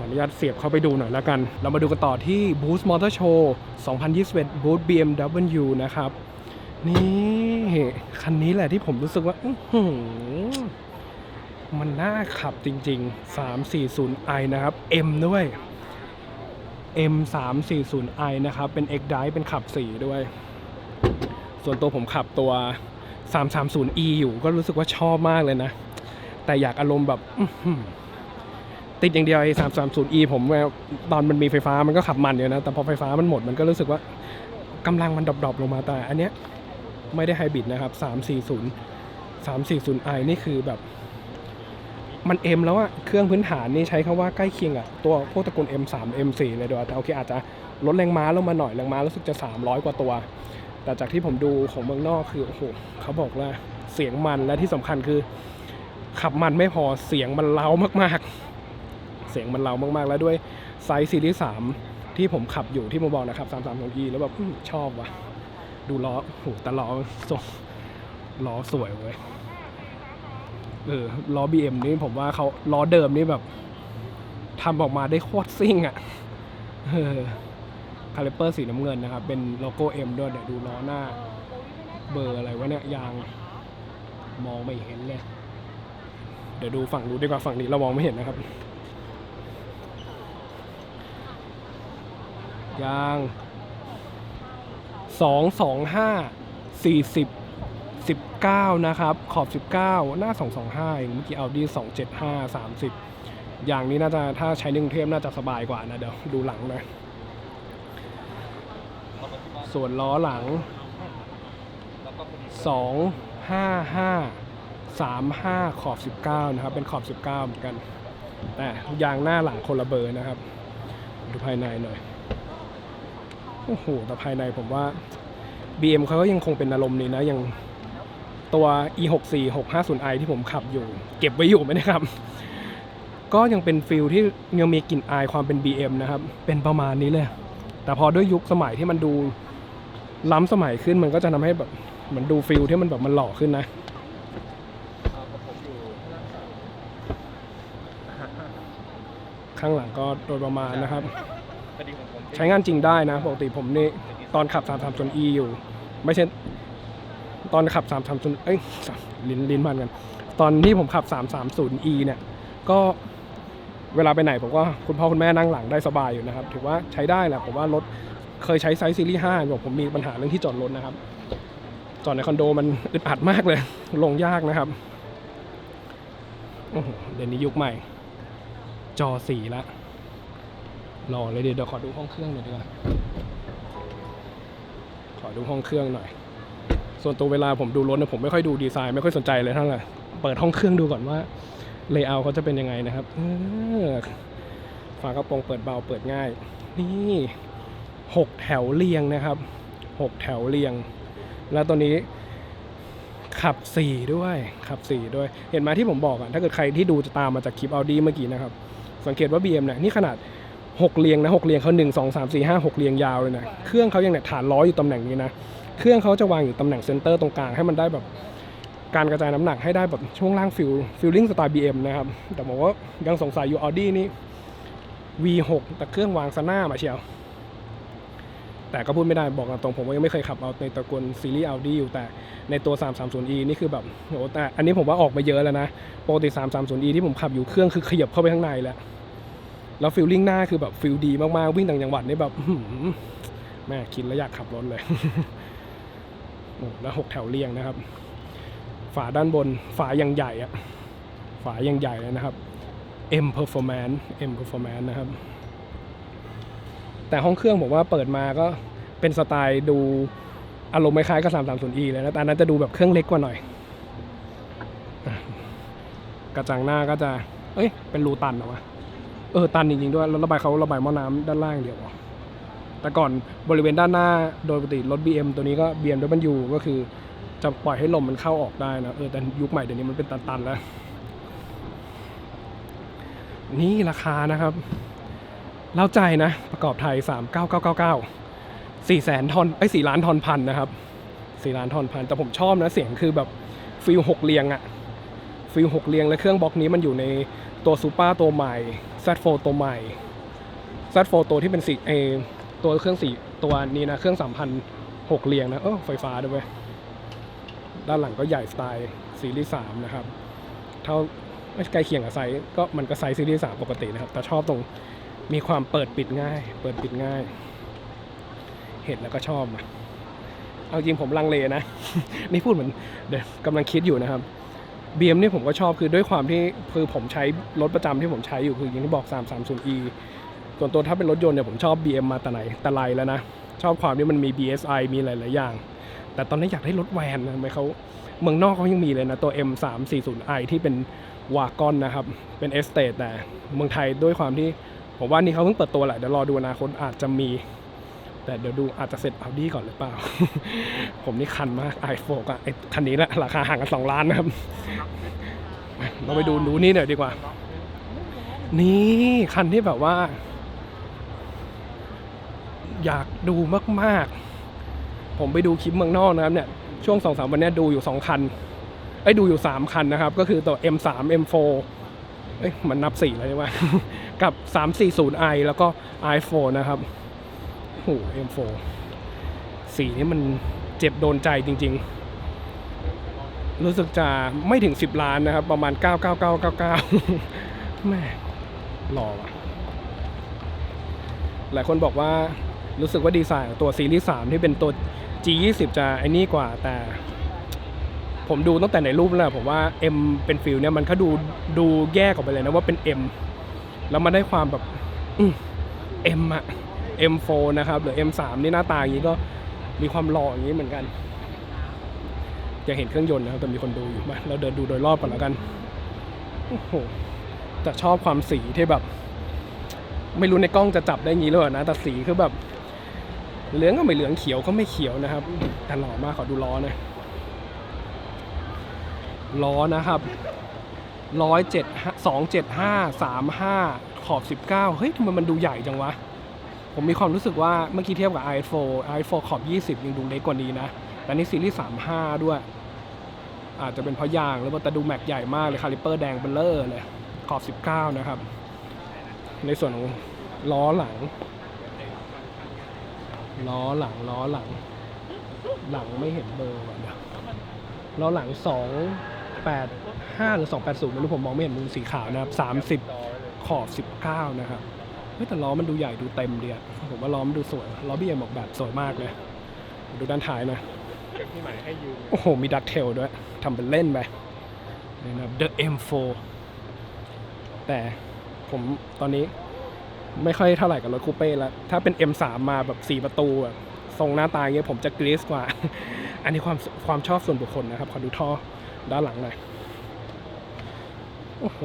ออนุญาตเสียบเข้าไปดูหน่อยแล้วกัน เรามาดูกันต่อที่ Boost Motor Show 2021 Boost BMW นะครับ นี่ คันนี้แหละที่ผมรู้สึกว่ามันน่าขับจริง ๆ 340i นะครับ M ด้วย M 3 4 0 i นะครับ เป็น X Drive เป็นขับ 4 ด้วย ส่วนตัวผมขับตัว 330e อยู่ก็รู้สึกว่าชอบมากเลยนะ แต่อยากอารมณ์แบบ ติดอย่างเดียวไอ้ 330e ผมตอนมันมีไฟฟ้ามันก็ขับมันอยู่นะ แต่พอไฟฟ้ามันหมดมันก็รู้สึกว่ากำลังมันดรอปลงมาแต่อันเนี้ยไม่ได้ไฮบริดนะครับ340 340i นี่คือแบบ มัน M แล้วอะเครื่องพื้นฐานนี่ใช้คำว่าใกล้เคียงอะตัวพวกตระกูล M3 M4 เลยด้วยแต่โอเคอาจจะลดแรงม้าลงมาหน่อยแรงม้ารู้สึกจะ 300 กว่าตัว แต่จากที่ผมดูของเมืองนอกคือโอ้โหเขาบอกว่าเสียงมันและที่สำคัญคือ ขับมันไม่พอเสียงมันเล้ามากๆ เสียงมันเล้ามากๆ แล้วด้วยไซส์ซีรีส์3ที่ผมขับอยู่ที่ผมบอกนะครับ 330e แล้วแบบชอบว่ะ ดูล้อโอ้โหแต่ล้อทรงล้อสวยเว้ยเออล้อ BM นี่ผมว่าเขาล้อเดิมนี่แบบทำออกมาได้โคตรซิ่งอะ่ะเออคาลิเปอร์สีน้ำเงินนะครับ เป็นโลโก้ M ด้วยเดี๋ยวดูล้อหน้า เบอร์อะไรวะเนี่ยยางมองไม่เห็นเลย เดี๋ยวดูฝั่งนู้นดีกว่าฝั่งนี้เรามองไม่เห็นนะครับ ยางสองสองห้าสี่สิบ19 นะครับ ขอบ 19 หน้า 225เองเมื่อกี้เอาดี275 30 อย่างนี้น่าจะถ้าใช้ในกรุงเทพน่าจะสบายกว่านะ เดี๋ยวดูหลังหนะ ส่วนล้อหลัง 255 35 ขอบ 19 นะครับ เป็นขอบ 19 เหมือนกัน แต่ยางหน้าหลังคนละเบอร์นะครับ ดูภายในหน่อย โอ้โหแต่ภายในผมว่า BM เขาก็ยังคงเป็นอารมณ์นี้นะยังตัว e 6 4 6 5 0 i ที่ผมขับอยู่ เก็บไว้อยู่ไหมนะครับ ก็ยังเป็นฟิลที่ยังมีกลิ่นอายความเป็น BM นะครับ เป็นประมาณนี้เลย แต่พอด้วยยุคสมัยที่มันดูล้ำสมัยขึ้นมันก็จะทำให้แบบมือนดูฟิลที่มันแบบมันหล่อขึ้นนะข้างหลังก็โดยประมาณนะครับ ใช้งานจริงได้นะ ปกติผมนี่ตอนขับ 330e อยู่ ไม่ใช่ตอนขับ 330เอ้ยลิ้นลิ้นพันกัน ตอนที่ผมขับ 330e เนี่ย ก็เวลาไปไหนผมก็คุณพ่อคุณแม่นั่งหลังได้สบายอยู่นะครับ ถือว่าใช้ได้แหละผมว่ารถเคยใช้ไซส์ซีรีส์5บอกผมมีปัญหาเรื่องที่จอดรถนะครับ จอดในคอนโดมันอึดอัดมากเลย ลงยากนะครับเดี๋ยวนี้ยุคใหม่ จอสีละ รอเลยเดี๋ยวขอดูห้องเครื่องหน่อยดีกว่าขอดูห้องเครื่องหน่อย ส่วนตัวเวลาผมดูรถเนี่ยผมไม่ค่อยดูดีไซน์ไม่ค่อยสนใจเลยเท่าไหร่เปิดห้องเครื่องดูก่อนว่าเลเยอร์เขาจะเป็นยังไงนะครับฝากระโปรงเปิดเบาเปิดง่าย นี่หกแถวเรียงนะครับหกแถวเรียง แล้วตัวนี้ขับสี่ด้วย ขับสี่ด้วย เห็นไหมที่ผมบอกอะถ้าเกิดใครที่ดูจะตามมาจากคลิปเอาดีเมื่อกี้นะครับ สังเกตว่า BM เนี่ยนี่ขนาด 6เรียงนะ6เรียงเขา1 2 3 4 5 6เรียงยาวเลยนะเครื่องเขายังเนี่ยฐานล้ออยู่ตำแหน่งนี้นะเครื่องเขาจะวางอยู่ตำแหน่งเซนเตอร์ตรงกลางให้มันได้แบบการกระจายน้ำหนักให้ได้แบบช่วงล่างฟิลฟิลลิ่งสไตล์ BM นะครับ แต่บอกว่ายังสงสัยอยู่ Audi นี่ V6 แต่เครื่องวางซะหน้ามาเชียว แต่ก็พูดไม่ได้บอกตรงๆผมก็ยังไม่เคยขับเอาในตระกูลซีรีส์ Audi อยู่แต่ในตัว 330e นี่คือแบบโหแต่อันนี้ผมว่าออกมาเยอะแล้วนะปกติ 330e ที่ผมขับอยู่เครื่องคือขยับเข้าไปข้างในแล้ว แล้วฟิลลิ่งหน้าคือแบบฟิลดีมากๆวิ่งต่างจังหวัดนี่แบบแม่คิดแล้วอยากขับรถเลยโอ้แล้วหกแถวเรียงนะครับ ฝาด้านบนฝายังใหญ่อะฝายังใหญ่เลยนะครับ M Performance M Performance นะครับ แต่ห้องเครื่องผมว่าเปิดมาก็เป็นสไตล์ดูอารมณ์คล้ายๆกับ 330e เลยนะแต่นั้นจะดูแบบเครื่องเล็กกว่าหน่อย กระจังหน้าก็จะ เอ้ย เป็นรูตันหรอวะ เออตันจริงๆด้วยแล้วระบายเขาระบายหม้อน้ำด้านล่างเดียวแต่ก่อนบริเวณด้านหน้าโดยปกติรถ BM ตัวนี้ก็ BMW ก็คือจะปล่อยให้ลมมันเข้าออกได้นะเออแต่ยุคใหม่เดี๋ยวนี้มันเป็นตันๆแล้ว นี่ราคานะครับเล่าใจนะ ประกอบไทย 39999 4แสนทอนไอ้ย4ล้านทอนพันนะครับ4ล้านทอนพันแต่ผมชอบนะเสียงคือแบบฟิลหกเรียงอะฟิลหกเรียงและเครื่องบล็อกนี้มันอยู่ใน ตัวซูเปอร์ตัวใหม่ Z4 ตัวใหม่ Z4 ตัวที่เป็นสีเอตัวเครื่องสีตัวนี้นะ เครื่อง3,000หกเรียงนะเออไฟฟ้าด้วยด้านหลังก็ใหญ่สไตล์ซีรีส์3นะครับ เท่าไม่ใกล้เคียงกับไซส์ก็มันก็ไซส์ซีรีส์3ปกตินะครับ แต่ชอบตรงมีความเปิดปิดง่าย เปิดปิดง่าย เห็นแล้วก็ชอบอะเอาจริงผมลังเลนะ นี่พูดเหมือนเดี๋ยวกำลังคิดอยู่นะครับ BM นี่ผมก็ชอบคือด้วยความที่คือผมใช้รถประจำที่ผมใช้อยู่คืออย่างที่บอก 330e ส่วนตัวถ้าเป็นรถยนต์เนี่ยผมชอบ BM มาแต่ไหนแต่ไรแล้วนะ ชอบความที่มันมี BSI มีหลายๆอย่าง แต่ตอนนี้อยากได้รถแวนนะทำไมเขาเมืองนอกเขายังมีเลยนะ ตัว M340i ที่เป็นวากอนนะครับ เป็นเอสเตทแต่เมืองไทยด้วยความที่ผมว่านี่เขาเพิ่งเปิดตัวแหละเดี๋ยวรอดูอนาคตอาจจะมี แต่เดี๋ยวดูอาจจะเสร็จเอาดีก่อนหรือเปล่า ผมนี่คันมาก i4 อะไอคันนี้แหละราคาห่างกัน2ล้านนะครับ เราไปดูดูนี่หน่อยดีกว่า นี่คันที่แบบว่า อยากดูมาก ๆ ผมไปดูคลิปเมืองนอกนะครับเนี่ย ช่วงสองสามวันนี้ดูอยู่สองคันไอ้ดูอยู่สามคันนะครับ ก็คือตัว M3 M4 เอ้ยมันนับสี่แล้วใช่ไหมกับ 340i แล้วก็ i4 นะครับ โอ้โห M4 สีนี้มันเจ็บโดนใจจริง ๆ รู้สึกจะไม่ถึง 10 ล้านนะครับ ประมาณ 99999แม่หล่อว่ะ หลายคนบอกว่ารู้สึกว่าดีไซน์ตัวซีรีส์3ที่เป็นตัว G20 จะไอ้นี่กว่าแต่ผมดูตั้งแต่ในรูปแล้วผมว่า M เป็นฟิลเนี่ยมันก็ดูดูแยกออกไปเลยนะว่าเป็น M แล้วมันได้ความแบบอืม M อะ M4 นะครับหรือ M3 นี่หน้าตาอย่างนี้ก็มีความหล่ออย่างนี้เหมือนกันอยากเห็นเครื่องยนต์นะครับแต่มีคนดูอยู่มาเราเดินดูโดยรอบก่อนแล้วกันโอ้โหแต่ชอบความสีที่แบบ ไม่รู้ในกล้องจะจับได้งี้หรือเปล่านะแต่สีคือแบบเหลืองก็ไม่เหลืองเขียวก็ไม่เขียวนะครับแต่หล่อมากขอดูล้อนะล้อนะครับร้อยเจ็ดสองเจ็ดห้าสามห้าขอบสิบเก้าเฮ้ยทำไมมันดูใหญ่จังวะ ผมมีความรู้สึกว่าเมื่อกี้เทียบกับ i4 i4 ขอบ 20 ยังดูเล็กกว่านี้นะ แต่นี่ซีรีส์ 35 ด้วย อาจจะเป็นเพราะยางหรือว่าแต่ดูแม็กใหญ่มากเลยคาลิเปอร์แดงเบลเลอร์เลย ขอบ 19 นะครับ ในส่วนของล้อหลัง ล้อหลังล้อหลัง หลังไม่เห็นเบอร์ว่ะเดี๋ยวล้อหลัง 285 หรือ 280 ไม่รู้ผมมองไม่เห็นมุมสีขาวนะครับ 30 ขอบ 19 นะครับ ฮ้ยแต่ล้อมันดูใหญ่ดูเต็มดีอะผมว่าล้อมันดูสวยล้อบีเอ็มออกแบบสวยมากเลย ดูด้านท้ายนะที่หมายให้ยืมโอ้โห มีดักเทลด้วยทำเป็นเล่นไปนี่นะครับ The M4 แต่ผมตอนนี้ไม่ค่อยเท่าไหร่กับรถคูเป้แล้ว ถ้าเป็น M3 มาแบบ 4 ประตูอะทรงหน้าตาอย่างเงี้ยผมจะกรี๊ดกว่า อันนี้ความความชอบส่วนบุคคลนะครับ ขอดูท่อด้านหลังหน่อย โอ้โห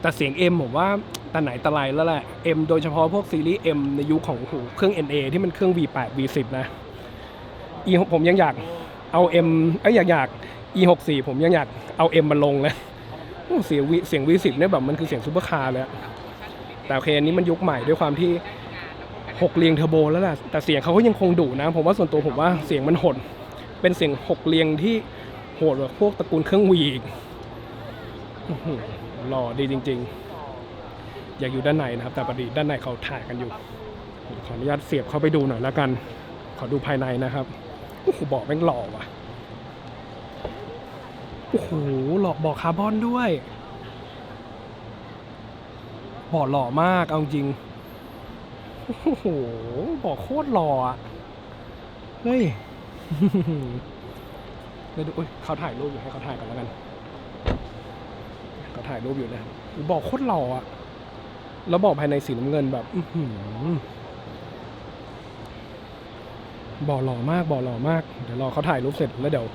แต่เสียง M ผมว่า แต่ไหนแต่ไรแล้วแหละ M โดยเฉพาะพวกซีรีส์ M ในยุคของโอ้โหเครื่อง NA ที่มันเครื่อง V8 V10 นะ E ผมยังอยากเอา M เอ้ยอยากอยาก E64 ผมยังอยากเอา M มาลงเลยเสียงเสียง V10 เนี่ยแบบมันคือเสียงซูเปอร์คาร์เลยแต่โอเคอันนี้มันยุคใหม่ด้วยความที่6เรียงเทอร์โบแล้วแหละแต่เสียงเขาก็ยังคงดุนะ ผมว่าส่วนตัวผมว่าเสียงมันหด เป็นเสียง6เรียงที่โหดกว่าพวกตระกูลเครื่องวีอีกอื้อหือหล่อดีจริง ๆ อยากอยู่ด้านในนะครับ แต่พอดีด้านในเขาถ่ายกันอยู่ ขออนุญาตเสียบเข้าไปดูหน่อยแล้วกัน ขอดูภายในนะครับโอ้โหเบอกแม่งหล่อว่ะโอ้โหหล่อเบอกคาร์บอนด้วยเบอกหล่อมาก เอาจริง โอ้โหเบอกโคตรหล่ออะเฮ้ยเดี๋ยวดูเขาถ่ายรูปอยู่ให้เขาถ่ายกันแล้วกันเขาถ่ายรูปอยู่นะเบอกโคตรหล่ออะ แล้วบอกภายในสีน้ำเงินแบบบ่อหล่อมากบ่อหล่อมาก เดี๋ยวรอเขาถ่ายรูปเสร็จแล้วเดี๋ยว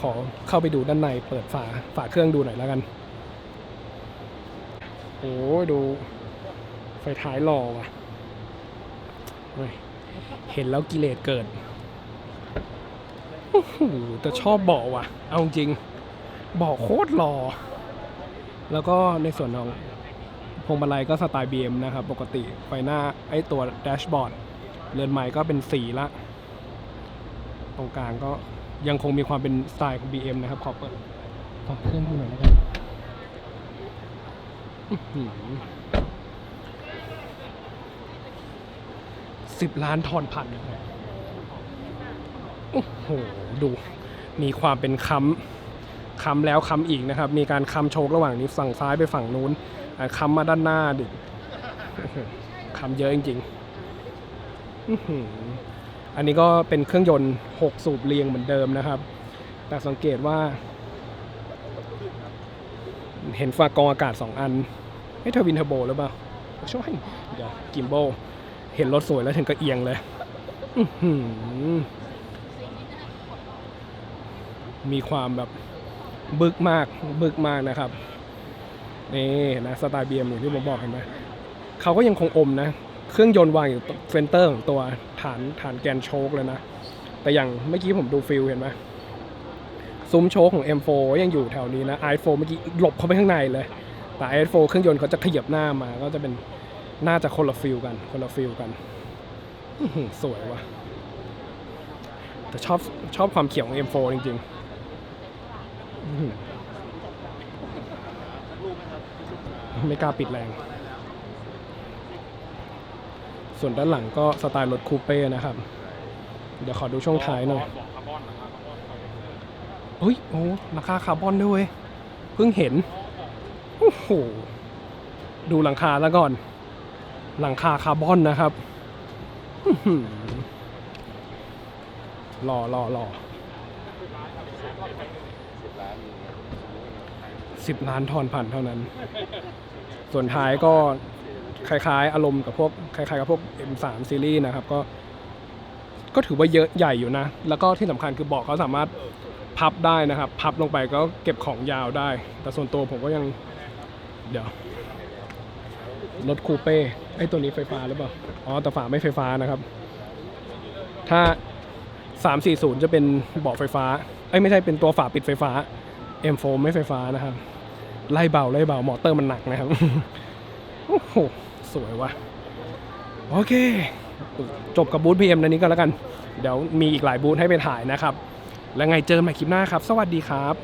ขอเข้าไปดูด้านใน เปิดฝาฝาเครื่องดูหน่อยแล้วกัน โอ้ดู ไฟท้ายหล่อว่ะ เห็นแล้วกิเลสเกิดโอ้โหแต่ชอบบาะว่ะ เอาจริงบาะโคตรหล่อแล้วก็ในส่วนของ พวงมาลัยก็สไตล์ BM นะครับ ปกติไฟหน้าไอ้ตัวแดชบอร์ดเรือนไม้ก็เป็นสีละ ตรงกลางก็ยังคงมีความเป็นสไตล์ของ BM นะครับ ขอเปิดขอเครื่องดูหน่อยแล้วกันสิบล้านทอนพันนะครับโอ้โห ดู มีความเป็นค้ำ ค้ำแล้วค้ำอีกนะครับ มีการค้ำโชกระหว่างนี้ฝั่งซ้ายไปฝั่งนู้นค้ำมาด้านหน้าดิค้ำเยอะจริงๆอันนี้ก็เป็นเครื่องยนต์ 6 สูบเรียงเหมือนเดิมนะครับ แต่สังเกตว่า เห็นฝากรองอากาศ 2 อันให้เทอร์วินเทอร์โบหรือเปล่าช่วยเดี๋ยวกิมโบเห็นรถสวยแล้วถึงก็เอียงเลยมีความแบบ บึกมากบึกมากนะครับนี่นะสไตล์เบียมอย่างที่ผมบอกเห็นไหมเขาก็ยังคงอมนะ เครื่องยนต์วางอยู่เซนเตอร์ของตัวฐานฐานแกนโชคเลยนะ แต่อย่างเมื่อกี้ผมดูฟิลเห็นไหมซุ้มโชคของ M4 ยังอยู่แถวนี้นะ i4 เมื่อกี้หลบเข้าไปข้างในเลย แต่ i4 เครื่องยนต์เขาจะขยับหน้ามาก็จะเป็นน่าจะคนละฟิลกันคนละฟิลกันสวยว่ะแต่ชอบชอบความเขียวของ M4 จริง ๆ ไม่กล้าปิดแรง ส่วนด้านหลังก็สไตล์รถคูเป้นะครับ เดี๋ยวขอดูช่วงท้ายหน่อยเฮ้ย โอ้ราคาคาร์บอนด้วย เพิ่งเห็น โอ้โห ดูหลังคาแล้วก่อน หลังคาคาร์บอนนะครับอื้อหือหล่อ ล่อหล่อสิบล้านทอนผ่านเท่านั้น ส่วนท้ายก็คล้ายๆ อารมณ์กับพวกคล้ายๆกับพวก M3 ซีรีส์นะครับก็ ก็ถือว่าเยอะใหญ่อยู่นะ แล้วก็ที่สำคัญคือเบอกเขาสามารถพับได้นะครับ พับลงไปก็เก็บของยาวได้ แต่ส่วนตัวผมก็ยัง เดี๋ยวรถคูเป้ไอ้ตัวนี้ไฟฟ้าหรือเปล่าอ๋อแต่ฝาไม่ไฟฟ้านะครับ ถ้า 340 จะเป็นเบาะไฟฟ้า เอ้ยไม่ใช่เป็นตัวฝาปิดไฟฟ้า M4 ไม่ไฟฟ้านะครับ ไล่เบาไล่เบามอเตอร์มันหนักนะครับ โอ้โห สวยว่ะ โอเค จบกับบูธ PM ในนี้ก็แล้วกัน เดี๋ยวมีอีกหลายบูธให้ไปถ่ายนะครับ แล้วไงเจอกันใหม่คลิปหน้าครับ สวัสดีครับ